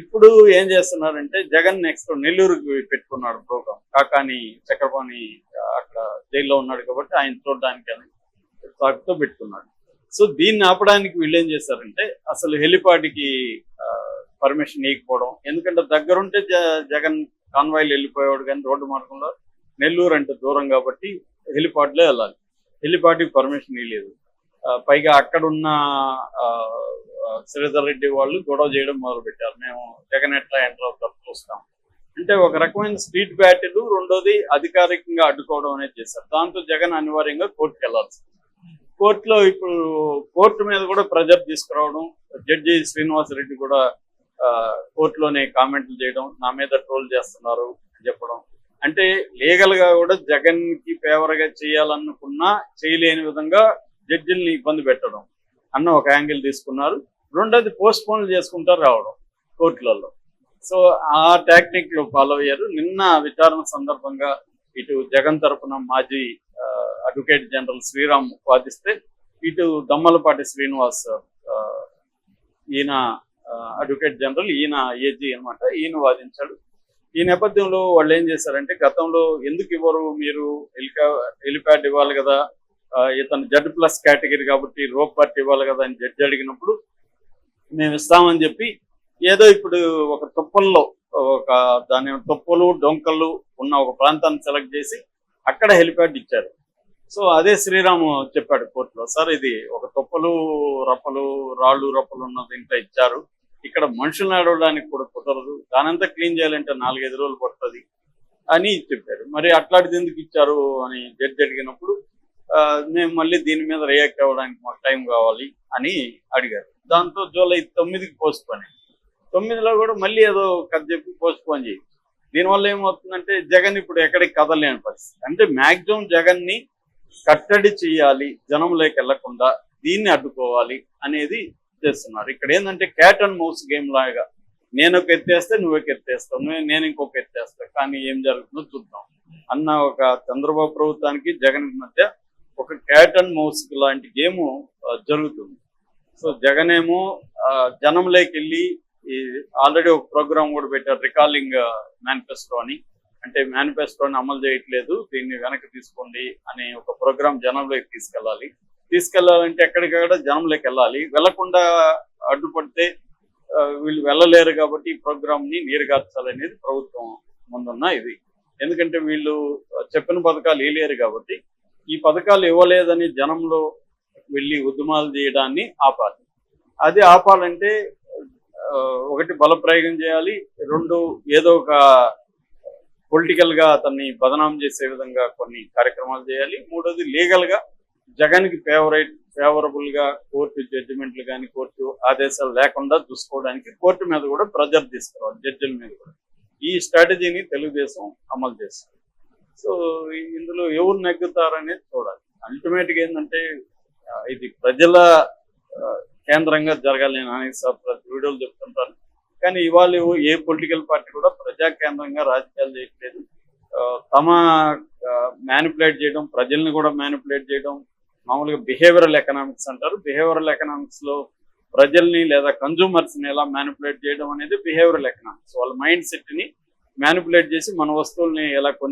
ఇప్పుడు ఏం చేస్తున్నారంటే జగన్ నెక్స్ట్ నెల్లూరుకి పెట్టుకున్నాడు ప్రోగ్రామ్ కాకాని చక్రపాణి అక్కడ జైల్లో ఉన్నాడు కాబట్టి ఆయన చూడడానికి అని తాకుతో పెట్టుకున్నాడు. సో దీన్ని ఆపడానికి వీళ్ళు ఏం చేశారంటే అసలు హెలిపాడ్కి పర్మిషన్ ఇవ్వకపోవడం. ఎందుకంటే దగ్గరుంటే జగన్ కాన్వాయ్లు వెళ్ళిపోయేవాడు కానీ రోడ్డు మార్గంలో నెల్లూరు అంటే దూరం కాబట్టి హెలిపాడ్లో వెళ్ళాలి. హెలిపాడ్కి పర్మిషన్ ఇవ్వలేదు. పైగా అక్కడున్న ఆ, శ్రీధర్ రెడ్డి వాళ్ళు గొడవ చేయడం మొదలు పెట్టారు మేము జగన్ ఎట్లా ఎంటర్ అవుతాం చూస్తాం. అంటే ఒక రకమైన స్ట్రీట్ బ్యాటిలు రెండోది అధికారికంగా అడ్డుకోవడం అనేది చేశారు. దాంతో జగన్ అనివార్యంగా కోర్టుకు వెళ్ళాల్సి కోర్టులో ఇప్పుడు కోర్టు మీద కూడా ప్రెజర్ తీసుకురావడం జడ్జి శ్రీనివాస్ రెడ్డి కూడా కోర్టులోనే కామెంట్లు చేయడం నా మీద ట్రోల్ చేస్తున్నారు అని చెప్పడం. అంటే లీగల్గా కూడా జగన్కి ఫేవర్గా చేయాలనుకున్నా చేయలేని విధంగా జడ్జిల్ని ఇబ్బంది పెట్టడం అన్న ఒక యాంగిల్ తీసుకున్నారు. రెండోది పోస్ట్ పోన్లు చేసుకుంటారు రావడం కోర్టులలో. సో ఆ టాక్టిక్లో ఫాలో అయ్యారు. నిన్న విచారణ సందర్భంగా ఇటు జగన్ తరపున మాజీ అడ్వకేట్ జనరల్ శ్రీరామ్ వాదిస్తే ఇటు దమ్మలపాటి శ్రీనివాస్ ఆ, ఈయన అడ్వకేట్ జనరల్ ఈయన ఏజీ అనమాట ఈయన వాదించాడు. ఈ నేపథ్యంలో వాళ్ళు ఏం చేశారంటే గతంలో ఎందుకు ఇవ్వరు మీరు హెలికా హెలిప్యాడ్ ఇవ్వాలి కదా? ఇతను జడ్ ప్లస్ కేటగిరీ కాబట్టి రోప్ పార్టీ ఇవ్వాలి కదా అని జడ్జి అడిగినప్పుడు మేము ఇస్తామని చెప్పి ఏదో ఇప్పుడు ఒక తుప్పల్లో ఒక దాని తుప్పలు డొంకలు ఉన్న ఒక ప్రాంతాన్ని సెలెక్ట్ చేసి అక్కడ హెలిప్యాడ్ ఇచ్చారు. సో అదే శ్రీరాము చెప్పాడు కోర్టులో సార్ ఇది ఒక తుప్పలు రప్పలు రాళ్ళు రప్పలు ఉన్న దీంట్లో ఇచ్చారు. ఇక్కడ మనుషులు నడవడానికి కూడా కుదరదు. దానంతా క్లీన్ చేయాలంటే నాలుగైదు రోజులు పడుతుంది అని చెప్పారు. మరి అట్లాంటిది ఎందుకు ఇచ్చారు అని జడ్జి అడిగినప్పుడు మేము మళ్ళీ దీని మీద రియాక్ట్ అవ్వడానికి మాకు టైం కావాలి అని అడిగారు. దాంతో జూలై తొమ్మిదికి పోస్ట్ తొమ్మిదిలో కూడా మళ్ళీ ఏదో కథ చెప్పి పోస్ట్ పోన్ చేయి. దీనివల్ల ఏమవుతుందంటే జగన్ ఇప్పుడు ఎక్కడికి కదలేని పరిస్థితి. అంటే మాక్సిమం జగన్ని కట్టడి చేయాలి జనంలోకి వెళ్ళకుండా దీన్ని అడ్డుకోవాలి అనేది చేస్తున్నారు. ఇక్కడ ఏంటంటే క్యాట్ అండ్ మౌస్ గేమ్ లాగా. నేను ఒక ఎత్తేస్తే నువ్వు ఒక ఎత్తేస్తావు నేను ఇంకొక ఎత్తేస్తా కానీ ఏం జరుగుతుందో చూద్దాం. అన్న ఒక చంద్రబాబు ప్రభుత్వానికి జగన్ మధ్య ఒక క్యాట్ అండ్ మౌస్ లాంటి గేమ్ జరుగుతుంది. సో జగన్ ఏమో ఆ, జనంలోకి వెళ్ళి ఆల్రెడీ ఒక ప్రోగ్రామ్ కూడా పెట్టారు రికాలింగ్ మేనిఫెస్టో అని. అంటే మేనిఫెస్టోని అమలు చేయట్లేదు దీన్ని వెనక్కి తీసుకోండి అనే ఒక ప్రోగ్రామ్ జనంలోకి తీసుకెళ్ళాలి. తీసుకెళ్ళాలంటే ఎక్కడికక్కడ జనంలోకి వెళ్ళాలి. వెళ్ళకుండా అడ్డుపడితే వీళ్ళు వెళ్ళలేరు కాబట్టి ఈ ప్రోగ్రామ్ని నీరుగార్చాలనేది ప్రభుత్వం ముందున్న ఇది. ఎందుకంటే వీళ్ళు చెప్పిన పథకాలు వేయలేరు కాబట్టి ఈ పథకాలు ఇవ్వలేదని జనంలో వెళ్ళి ఉద్యమాలు చేయడాన్ని ఆపాలి. అది ఆపాలంటే ఒకటి బలప్రయోగం చేయాలి రెండు ఏదో ఒక పొలిటికల్గా అతన్ని బదనాం చేసే విధంగా కొన్ని కార్యక్రమాలు చేయాలి మూడోది లీగల్గా జగన్కి ఫేవరైట్ ఫేవరబుల్గా కోర్టు జడ్జిమెంట్లు కానీ కోర్టు ఆదేశాలు లేకుండా చూసుకోవడానికి కోర్టు మీద కూడా ప్రెజర్ తీసుకురావాలి జడ్జిల మీద కూడా. ఈ స్ట్రాటజీని తెలుగుదేశం అమలు చేస్తుంది. సో ఇందులో ఎవరు నెగ్గుతారనేది చూడాలి. అల్టిమేట్గా ఏంటంటే ఇది ప్రజల కేంద్రంగా జరగాలి నేను అనేక ప్రతి వీడియోలు చెప్తుంటాను కానీ ఇవాళ ఏ పొలిటికల్ పార్టీ కూడా ప్రజా కేంద్రంగా రాజకీయాలు చేయట్లేదు. తమ మ్యానిపులేట్ చేయడం ప్రజల్ని కూడా మ్యానిపులేట్ చేయడం మామూలుగా బిహేవియరల్ ఎకనామిక్స్ అంటారు. బిహేవియరల్ ఎకనామిక్స్లో ప్రజల్ని లేదా కన్జ్యూమర్స్ని ఎలా మ్యానిపులేట్ చేయడం అనేది బిహేవియరల్ ఎకనామిక్స్ వాళ్ళ మైండ్ సెట్ని మ్యానిపులేట్ చేసి మన వస్తువుల్ని ఎలా కొని